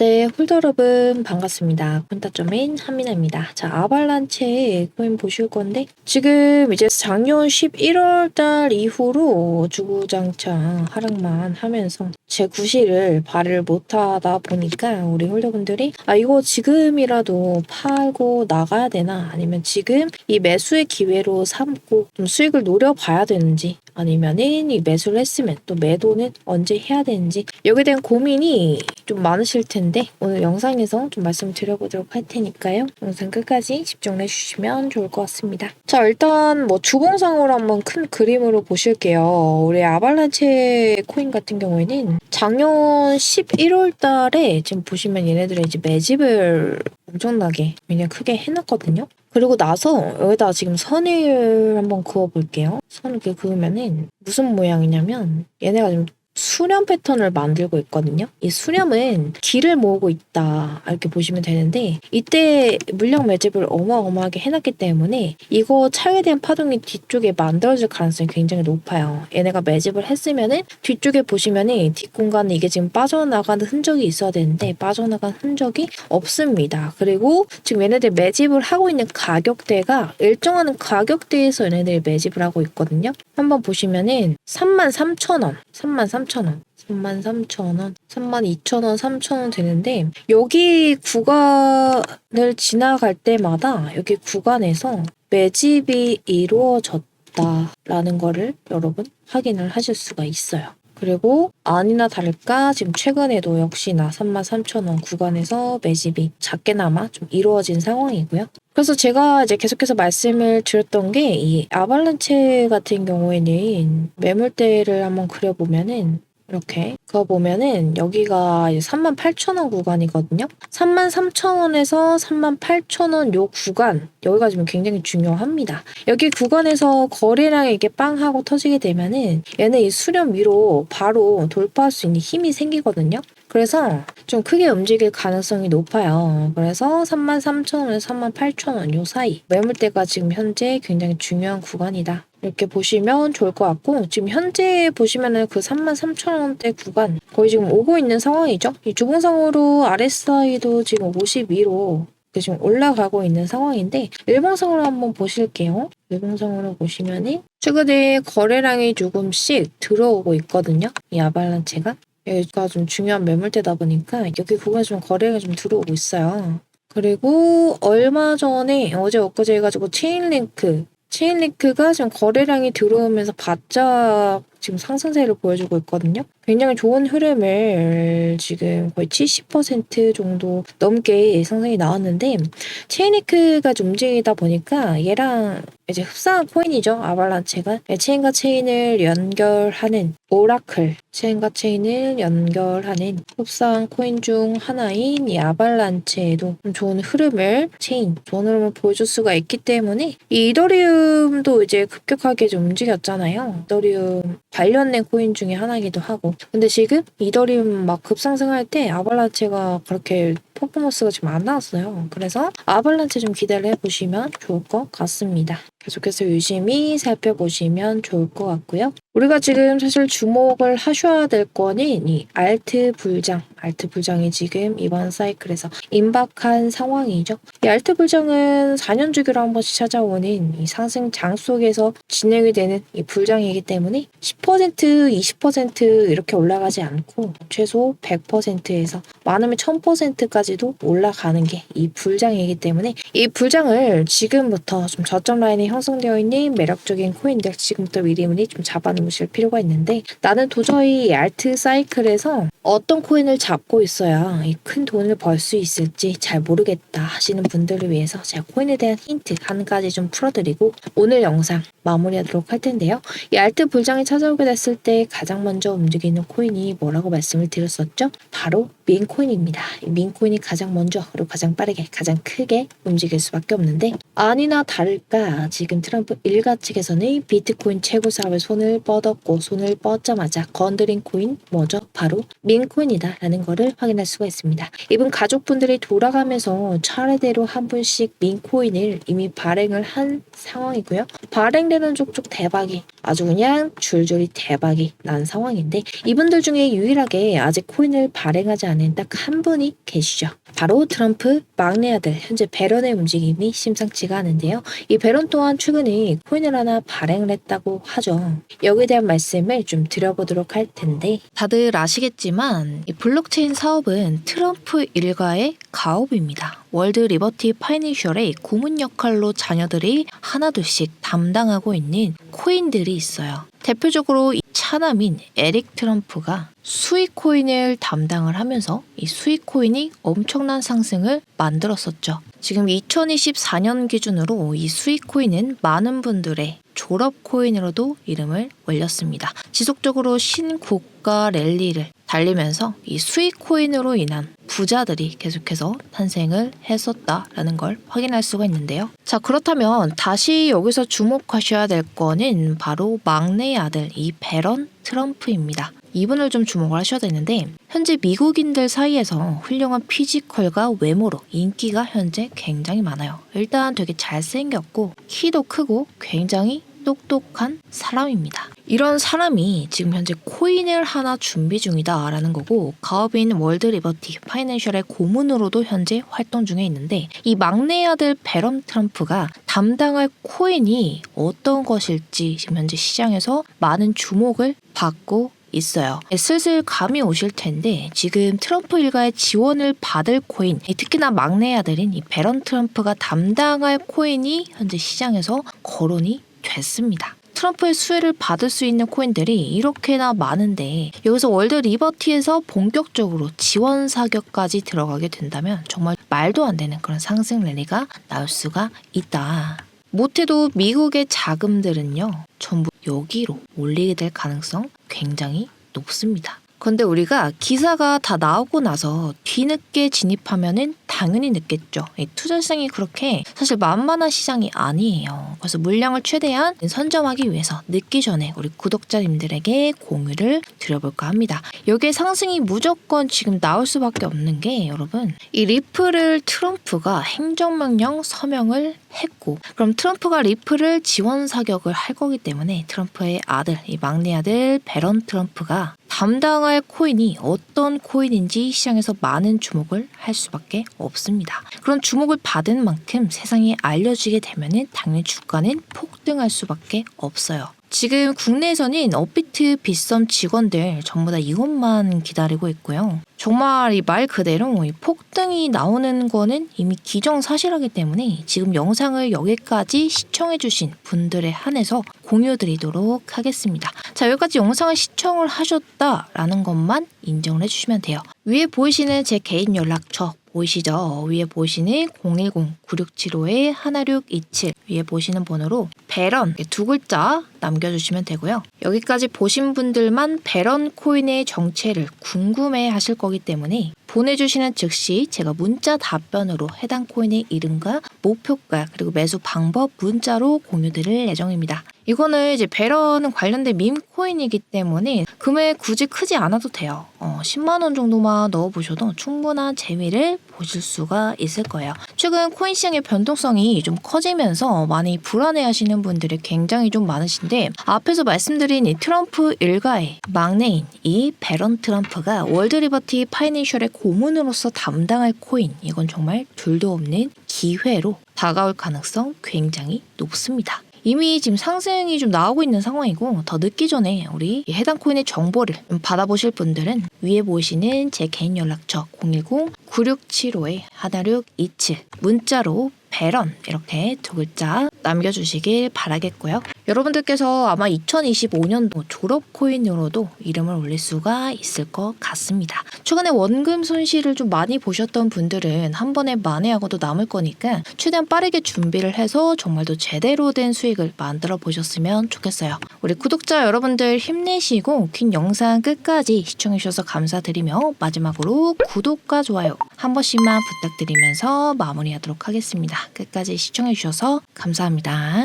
네, 홀더 여러분 반갑습니다. 콘타점인 한민아입니다. 자, 아발란체 코인 보실 건데 지금 이제 작년 11월 달 이후로 주구장창 하락만 하면서 제 구실을 발을 못하다 보니까 우리 홀더분들이 아 이거 지금이라도 팔고 나가야 되나 아니면 지금 이 매수의 기회로 삼고 좀 수익을 노려봐야 되는지 아니면은 이 매수를 했으면 또 매도는 언제 해야 되는지 여기에 대한 고민이 좀 많으실 텐데 오늘 영상에서 좀 말씀드려보도록 할 테니까요. 영상 끝까지 집중해 주시면 좋을 것 같습니다. 자 일단 뭐 주봉상으로 한번 큰 그림으로 보실게요. 우리 아발란체 코인 같은 경우에는 작년 11월 달에 지금 보시면 얘네들이 이제 매집을 엄청나게 그냥 크게 해놨거든요. 그리고 나서 여기다 지금 선을 한번 그어볼게요. 선을 이렇게 그으면은 무슨 모양이냐면 얘네가 좀 수렴 패턴을 만들고 있거든요. 이 수렴은 길을 모으고 있다 이렇게 보시면 되는데 이때 물량 매집을 어마어마하게 해놨기 때문에 이거 차에 대한 파동이 뒤쪽에 만들어질 가능성이 굉장히 높아요. 얘네가 매집을 했으면은 뒤쪽에 보시면은 뒷공간에 이게 지금 빠져나가는 흔적이 있어야 되는데 빠져나간 흔적이 없습니다. 그리고 지금 얘네들 매집을 하고 있는 가격대가 일정한 가격대에서 얘네들이 매집을 하고 있거든요. 한번 보시면은 33,000원, 33,000원. 33,000원, 32,000원, 3,000원 되는데 여기 구간을 지나갈 때마다 여기 구간에서 매집이 이루어졌다라는 거를 여러분 확인을 하실 수가 있어요. 그리고 아니나 다를까 지금 최근에도 역시나 33,000원 구간에서 매집이 작게나마 좀 이루어진 상황이고요. 그래서 제가 이제 계속해서 말씀을 드렸던 게 이 아발란체 같은 경우에는 매물대를 한번 그려보면은 이렇게 그거 보면은 여기가 38,000원 구간이거든요. 33,000원에서 38,000원 요 구간 여기가 지금 굉장히 중요합니다. 여기 구간에서 거래량이 이게 빵 하고 터지게 되면은 얘는 이 수렴 위로 바로 돌파할 수 있는 힘이 생기거든요. 그래서 좀 크게 움직일 가능성이 높아요. 그래서 33,000원에서 38,000원 요 사이 매물대가 지금 현재 굉장히 중요한 구간이다. 이렇게 보시면 좋을 것 같고 지금 현재 보시면은 그 33,000원대 구간 거의 지금 오고 있는 상황이죠. 이 주봉상으로 RSI도 지금 52로 지금 올라가고 있는 상황인데 일봉상으로 한번 보실게요. 일봉상으로 보시면은 최근에 거래량이 조금씩 들어오고 있거든요. 이 아발란체가 여기가 좀 중요한 매물대다 보니까 여기 구간에 좀 거래가 좀 들어오고 있어요. 그리고 얼마 전에 어제 엊그제 해가지고 체인링크 체인링크가 지금 거래량이 들어오면서 바짝 지금 상승세를 보여주고 있거든요. 굉장히 좋은 흐름을 지금 거의 70% 정도 넘게 상승이 나왔는데 체인링크가 좀 움직이다 보니까 얘랑 이제 흡사한 코인이죠. 아발란체가 체인과 체인을 연결하는 오라클 체인과 체인을 연결하는 흡사한 코인 중 하나인 이 아발란체에도 좀 좋은 흐름을 체인 좋은 흐름을 보여줄 수가 있기 때문에 이 이더리움도 이제 급격하게 좀 움직였잖아요. 이더리움 관련된 코인 중에 하나이기도 하고 근데 지금 이더리움 막 급상승할 때 아발란체가 그렇게 퍼포먼스가 지금 안 나왔어요. 그래서 아발란체 좀 기대를 해보시면 좋을 것 같습니다. 계속해서 유심히 살펴보시면 좋을 것 같고요. 우리가 지금 사실 주목을 하셔야 될 거는 이 알트 불장. 알트 불장이 지금 이번 사이클에서 임박한 상황이죠. 이 알트 불장은 4년 주기로 한 번씩 찾아오는 이 상승 장 속에서 진행이 되는 이 불장이기 때문에 10% 20% 이렇게 올라가지 않고 최소 100%에서 많으면 1000%까지도 올라가는 게 이 불장이기 때문에 이 불장을 지금부터 좀 저점 라인이 형성되어 있는 매력적인 코인들 지금부터 미리미리 좀 잡아놓으실 필요가 있는데 나는 도저히 이 알트 사이클에서 어떤 코인을 잡고 있어야 이큰 돈을 벌 수 있을지 잘 모르겠다 하시는 분들을 위해서 제가 코인에 대한 힌트 한 가지 좀 풀어드리고 오늘 영상 마무리하도록 할 텐데요. 이 알트 불장이 찾아오게 됐을 때 가장 먼저 움직이는 코인이 뭐라고 말씀을 드렸었죠? 바로 민코인입니다. 이 민코인이 가장 먼저 그리고 가장 빠르게 가장 크게 움직일 수밖에 없는데 아니나 다를까 지금 트럼프 일가 측에서는 비트코인 최고 사업에 손을 뻗었고 손을 뻗자마자 건드린 코인 뭐죠? 바로 민코인이다라는 거를 확인할 수가 있습니다. 이분 가족분들이 돌아가면서 차례대로 한 분씩 민코인을 이미 발행을 한 상황이고요. 발행되는 족족 대박이 아주 그냥 줄줄이 대박이 난 상황인데 이분들 중에 유일하게 아직 코인을 발행하지 않은 딱 한 분이 계시죠. 바로 트럼프 막내 아들 현재 베런의 움직임이 심상치가 않은데요. 이 베런 또한 최근에 코인을 하나 발행을 했다고 하죠. 여기에 대한 말씀을 좀 드려보도록 할 텐데 다들 아시겠지만 이 블록체인 사업은 트럼프 일가의 가업입니다. 월드 리버티 파이낸셜의 고문 역할로 자녀들이 하나둘씩 담당하고 있는 코인들이 있어요. 대표적으로 이 차남인 에릭 트럼프가 수익 코인을 담당을 하면서 이 수익 코인이 엄청난 상승을 만들었었죠. 지금 2024년 기준으로 이 수익 코인은 많은 분들의 졸업 코인으로도 이름을 올렸습니다. 지속적으로 신고가 랠리를 달리면서 이 수익 코인으로 인한 부자들이 계속해서 탄생을 했었다라는 걸 확인할 수가 있는데요. 자, 그렇다면 다시 여기서 주목하셔야 될 거는 바로 막내 아들 이 베런 트럼프입니다. 이분을 좀 주목을 하셔야 되는데 현재 미국인들 사이에서 훌륭한 피지컬과 외모로 인기가 현재 굉장히 많아요. 일단 되게 잘생겼고 키도 크고 굉장히 똑똑한 사람입니다. 이런 사람이 지금 현재 코인을 하나 준비 중이다라는 거고 가업인 월드 리버티 파이낸셜의 고문으로도 현재 활동 중에 있는데 이 막내 아들 베런 트럼프가 담당할 코인이 어떤 것일지 지금 현재 시장에서 많은 주목을 받고 있어요. 슬슬 감이 오실 텐데 지금 트럼프 일가의 지원을 받을 코인, 특히나 막내 아들인 이 베런 트럼프가 담당할 코인이 현재 시장에서 거론이 됐습니다. 트럼프의 수혜를 받을 수 있는 코인들이 이렇게나 많은데 여기서 월드 리버티에서 본격적으로 지원 사격까지 들어가게 된다면 정말 말도 안 되는 그런 상승 랠리가 나올 수가 있다. 못해도 미국의 자금들은요 전부 여기로 몰리게 될 가능성 굉장히 높습니다. 그런데 우리가 기사가 다 나오고 나서 뒤늦게 진입하면은 당연히 늦겠죠. 이 투자성이 그렇게 사실 만만한 시장이 아니에요. 그래서 물량을 최대한 선점하기 위해서 늦기 전에 우리 구독자님들에게 공유를 드려볼까 합니다. 여기에 상승이 무조건 지금 나올 수밖에 없는 게 여러분 이 리플을 트럼프가 행정명령 서명을 했고 그럼 트럼프가 리플을 지원 사격을 할 거기 때문에 트럼프의 아들 이 막내 아들 베런 트럼프가 담당할 코인이 어떤 코인인지 시장에서 많은 주목을 할 수밖에. 그런 주목을 받은 만큼 세상에 알려지게 되면은 당연히 주가는 폭등할 수밖에 없어요. 지금 국내에서는 업비트 빗썸 직원들 전부 다 이것만 기다리고 있고요. 정말 이 말 그대로 이 폭등이 나오는 거는 이미 기정사실하기 때문에 지금 영상을 여기까지 시청해주신 분들에 한해서 공유드리도록 하겠습니다. 자, 여기까지 영상을 시청을 하셨다라는 것만 인정을 해주시면 돼요. 위에 보이시는 제 개인 연락처 보이시죠? 위에 보시는 010-9675-11627 위에 보시는 번호로 베런 두 글자 남겨주시면 되고요. 여기까지 보신 분들만 베런 코인의 정체를 궁금해 하실 거기 때문에 보내주시는 즉시 제가 문자 답변으로 해당 코인의 이름과 목표가 그리고 매수 방법 문자로 공유드릴 예정입니다. 이거는 이제 베런은 관련된 밈 코인이기 때문에 금액 굳이 크지 않아도 돼요. 어, 10만 원 정도만 넣어보셔도 충분한 재미를 보실 수가 있을 거예요. 최근 코인 시장의 변동성이 좀 커지면서 많이 불안해하시는 분들이 굉장히 좀 많으신데 앞에서 말씀드린 이 트럼프 일가의 막내인 이 베런 트럼프가 월드 리버티 파이낸셜의 고문으로서 담당할 코인 이건 정말 둘도 없는 기회로 다가올 가능성 굉장히 높습니다. 이미 지금 상승이 좀 나오고 있는 상황이고 더 늦기 전에 우리 이 해당 코인의 정보를 좀 받아보실 분들은 위에 보시는 제 개인 연락처 010-9675-1627 문자로 베런 이렇게 두 글자 남겨주시길 바라겠고요. 여러분들께서 아마 2025년도 졸업 코인으로도 이름을 올릴 수가 있을 것 같습니다. 최근에 원금 손실을 좀 많이 보셨던 분들은 한 번에 만회하고도 남을 거니까 최대한 빠르게 준비를 해서 정말 더 제대로 된 수익을 만들어 보셨으면 좋겠어요. 우리 구독자 여러분들 힘내시고 긴 영상 끝까지 시청해주셔서 감사드리며 마지막으로 구독과 좋아요 한 번씩만 부탁드리면서 마무리하도록 하겠습니다. 끝까지 시청해주셔서 감사합니다.